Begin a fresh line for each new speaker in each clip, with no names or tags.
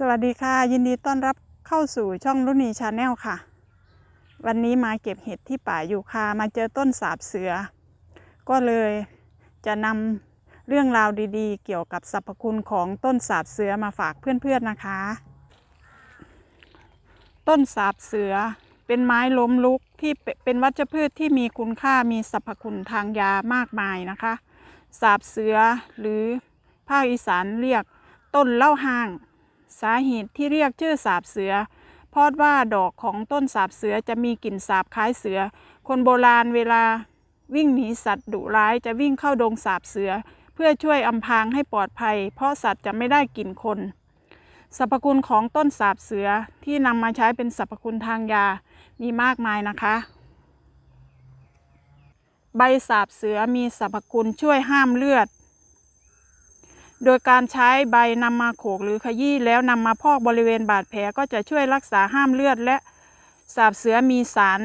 สวัสดีค่ะ ยินดีต้อนรับเข้าสู่ช่องรุ่นีชาแนลค่ะ วันนี้มาเก็บเห็ดที่ป่าอยู่คามาเจอต้นสาบเสือ ก็เลยจะนำเรื่องราวดีๆ เกี่ยวกับสรรพคุณของต้นสาบเสือมาฝากเพื่อนๆนะคะ ต้นสาบเสือเป็นไม้ล้มลุกที่เปเป็นวัชพืชที่มีคุณค่ามีสรรพคุณทางยามากมายนะคะสาบเสือหรือภาคอีสานเรียกต้นเล่าห้าง สาเหตุที่เรียกชื่อสาบเสือ เพราะว่าดอกของต้นสาบเสือจะมีกลิ่นสาบคล้ายเสือ คนโบราณเวลาวิ่งหนีสัตว์ดุร้ายจะวิ่งเข้าดงสาบเสือ เพื่อช่วยอำพรางให้ปลอดภัย เพราะสัตว์จะไม่ได้กลิ่นคนสรรพคุณของต้นสาบเสือที่นำมาใช้เป็นสรรพคุณทางยามีมากมายนะคะ ใบสาบเสือมีสรรพคุณช่วยห้ามเลือด โดยการใช้ใบนำมาโขกหรือขยี้แล้วนำมาพอกบริเวณบาดแผลก็จะช่วยรักษาห้ามเลือดและสาบเสือมีสาร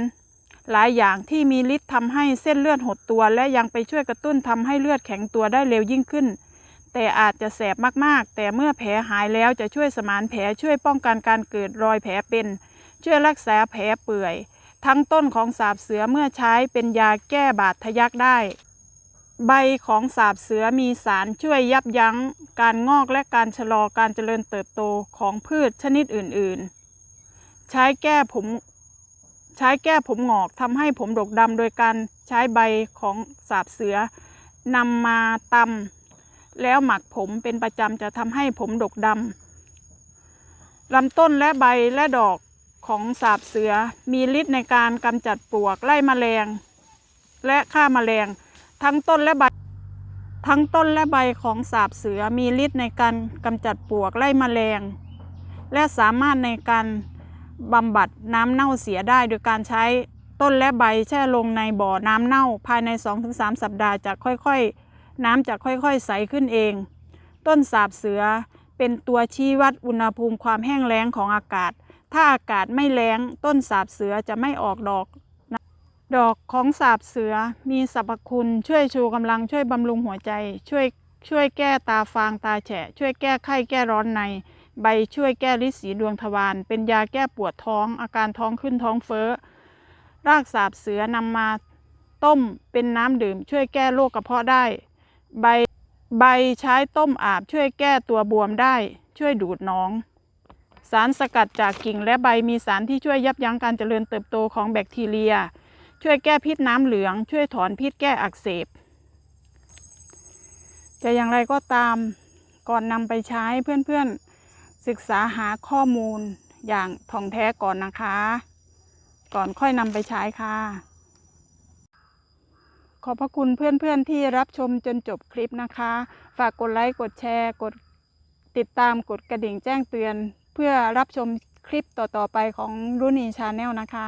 หลายอย่างที่มีฤทธิ์ทำให้เส้นเลือดหดตัว และยังไปช่วยกระตุ้นทำให้เลือดแข็งตัวได้เร็วยิ่งขึ้น แต่อาจจะแสบมากๆ แต่เมื่อแผลหายแล้วจะช่วยสมานแผลช่วยป้องกันการเกิดรอยแผลเป็น ช่วยรักษาแผลเปื่อย ทั้งต้นของสาบเสือเมื่อใช้เป็นยาแก้บาดทะยักได้ ใบของสาบเสือมีสารช่วยยับยั้ง การงอกและการชะลอการเจริญเติบโตของพืชชนิดอื่น ๆ ใช้แก้ผมใช้แก้ผมหงอกทำให้ผมดกดำโดยการใช้ใบของสาบเสือนำมาตำแล้วหมักผมเป็นประจำจะทำให้ผมดกดำลำต้นและใบและดอกของสาบเสือมีฤทธิ์ในการกำจัดปลวกไล่แมลง และฆ่าแมลง ทั้งต้นและใบ ทั้งต้นและใบของสาบเสือมีฤทธิ์ในการกำจัดปลวกไล่แมลง และสามารถในการบำบัดน้ำเน่าเสียได้โดยการใช้ต้นและใบแช่ลงในบ่อน้ำเน่าภายใน 2-3 สัปดาห์จะค่อยๆ น้ำจะค่อยๆ ใสขึ้นเอง ต้นสาบเสือเป็นตัวชี้วัดอุณหภูมิความแห้งแล้งของอากาศ ถ้าอากาศไม่แล้ง ต้นสาบเสือจะไม่ออกดอก ดอกของสาบเสือมีสรรพคุณช่วยชูกำลังช่วยบำรุงหัวใจ ช่วยช่วยแก้ตาฟางตาแฉะ ช่วยแก้ไข้แก้ร้อนใน ใบช่วยแก้ฤทธิ์สีดวงทวารเป็นยาแก้ปวดท้อง อาการท้องขึ้นท้องเฟ้อ รากสาบเสือนำมาต้มเป็นน้ำดื่ม ช่วยแก้โรคกระเพาะได้ ใบใบใช้ต้มอาบช่วยแก้ตัวบวมได้ ช่วยดูดหนอง สารสกัดจากกิ่งและใบมีสารที่ช่วยยับยั้งการเจริญเติบโตของแบคทีเรีย ช่วยแก้พิษน้ำเหลือง ช่วยถอนพิษแก้อักเสบจะอย่างไรก็ตามก่อนนำไปใช้เพื่อนๆ ศึกษาหาข้อมูลอย่างท่องแท้ก่อนนะคะ ก่อนค่อยนำไปใช้ค่ะ ขอบพระคุณเพื่อนๆที่รับชมจนจบคลิปนะคะ ฝากกดไลค์ กดแชร์ กดติดตาม กดกระดิ่งแจ้งเตือน เพื่อรับชมคลิปต่อๆไปของรุ่นีชาแนลนะคะ